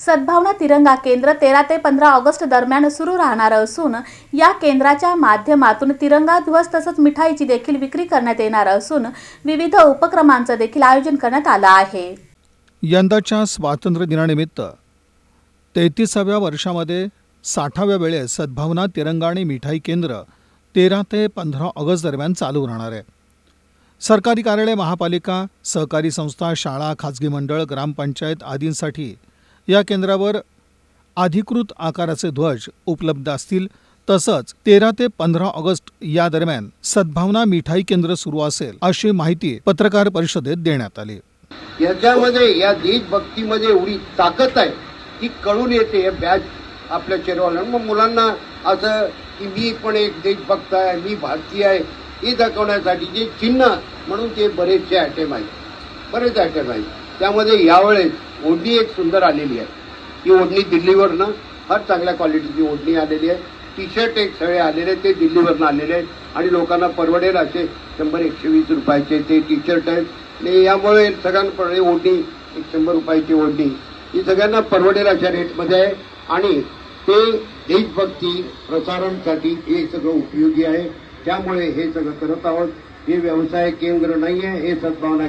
सद्भावना तिरंगा केंद्र तेरा ते पंधरा ऑगस्ट दरम्यान सुरू राहणार असून या केंद्राच्या माध्यमातून तिरंगा ध्वज तसंच मिठाईची देखील विक्री करण्यात येणार असून विविध उपक्रमांचं देखील आयोजन करण्यात आलं आहे. यंदाच्या स्वातंत्र्य दिनानिमित्त तेहतीसाव्या वर्षामध्ये साठाव्या वेळेस सद्भावना तिरंगा आणि मिठाई केंद्र तेरा ते पंधरा ऑगस्ट दरम्यान चालू राहणार आहे. सरकारी कार्यालय महापालिका सहकारी संस्था शाळा खाजगी मंडळ ग्रामपंचायत आदींसाठी या केंद्रावर अधिकृत आकाराचे ध्वज उपलब्ध असतील तसंच तेरा ते पंधरा ऑगस्ट या दरम्यान सद्भावना मिठाई केंद्र सुरू असेल अशी माहिती पत्रकार परिषदेत देण्यात आली. याच्यामध्ये या देशभक्तीमध्ये एवढी ताकद आहे ती कळून येते हे बॅच आपल्या चेहऱ्यावर. मग मुलांना असं की मी पण एक देशभक्त आहे मी भारतीय आहे हे दाखवण्यासाठी जे चिन्ह म्हणून ते बरेचसे आयटम आहेत. बरेच आयटम आहेत. त्यामध्ये यावेळेस ओढणी एक सुंदर आलेली आहे. ती ओढणी दिल्लीवरनं फार चांगल्या क्वालिटीची ओढणी आलेली आहे. टी शर्ट एक सगळे आलेले ते दिल्लीवरनं आलेले आहेत. आणि लोकांना परवडेल असे शंभर एकशे वीस रुपयाचे ते टी शर्ट आहेत. आणि यामुळे सगळ्यांकडे ओढणी एक शंभर रुपयाची ओढणी ही सगळ्यांना परवडेल अशा रेटमध्ये आहे. आणि ते देशभक्ती प्रसारणसाठी हे सगळं उपयोगी आहे. त्यामुळे हे सगळं करत आहोत. हे व्यवसाय केंद्र नाही आहे हे सद्भावना